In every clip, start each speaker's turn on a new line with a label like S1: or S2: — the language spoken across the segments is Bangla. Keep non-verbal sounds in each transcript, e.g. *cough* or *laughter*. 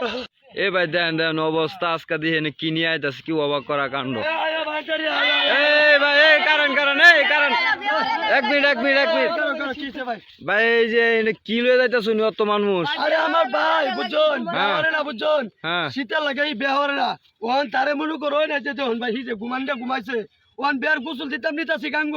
S1: *laughs* এ ভাই দেন দেন অবস্থা আজকে দিয়ে কি নিয়ে আইতাছে কি অবাক করা কাণ্ড। এই ভাই এই কারণ কারণ এই কারণ। এক মিনিট এক মিনিট এক মিনিট। ভাই? এই যে এনে কি লয়ে যাইতাছ উনি অত মানুষ?
S2: আরে আমার ভাই বুঝছেন
S1: হ্যাঁ।
S2: বেহরে না বুঝছেন
S1: হ্যাঁ।
S2: শীতে লাগাই বেহরে না। ওখান তারে মনে করো না যে যখন ভাই হিজে ঘুমানটা ঘুমাইছে ওখান বেয়ার গোসল দিতাম নিতাছি গাঙ্গ।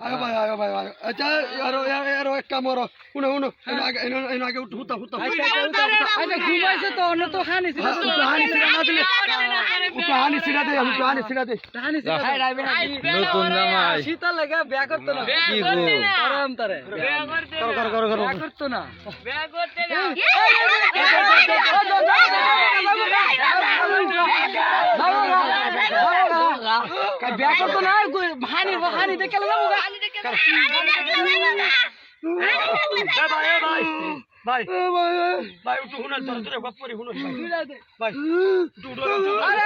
S1: আগে
S2: ভাই আগে ভাই আগে আচ্ছা আরও আরও এক কাম করো শুনো শুনো আগে এনে আগে উঠো হুতা হুতা আচ্ছা ঘুমাইছে তো অন্য তো খানি ছিল ব্যাটা তো না দেখে আরে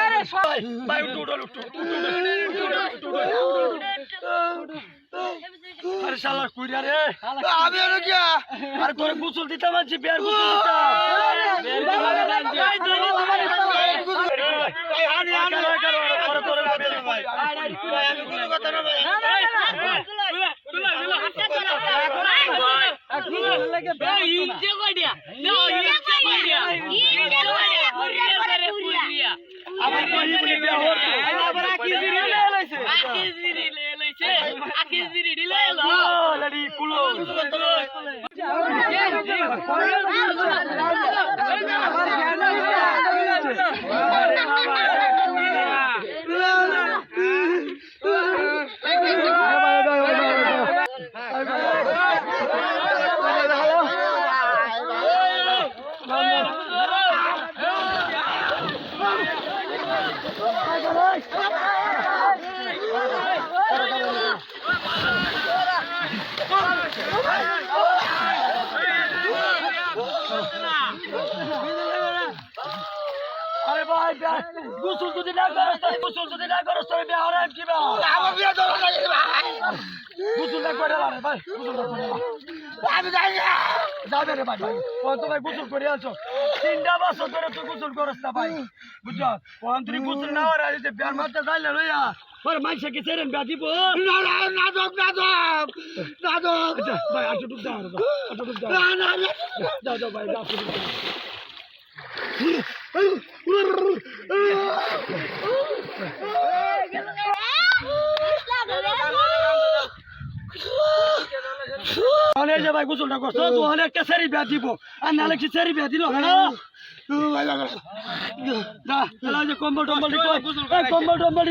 S2: আর দিতাম বিয়ার দিতাম কুলো ভাই গোসল যদি না করস তাহলে গোসল যদি না করস তাহলে বিয়া হরাম কি বা আমার বিয়া তো ভাই। গোসল না করে আরে ভাই গোসল না করে আমি যাই না। যাবে রে ভাই ও তো ভাই গোসল করে আছো তিনটা বছর ধরে তুই গোসল করস না ভাই বুঝছ? ওখান তুই গোসল না আগে যে বিয়ার মাথা যাইলে লইয়া পরে মাইসে কি সেরেন বিয়া দিব? না না না দক না দক না দক ভাই আটো টুক দাও আটো টুক দাও। না না যাও যাও ভাই যাও অনেক যে ভাই, গোসলটা করছ তো অনেক কেসারি বিয়া দিব। আর নালে কি সেরি বিয়া দিল? না কম্বল টম্বল কম্বল টম্বল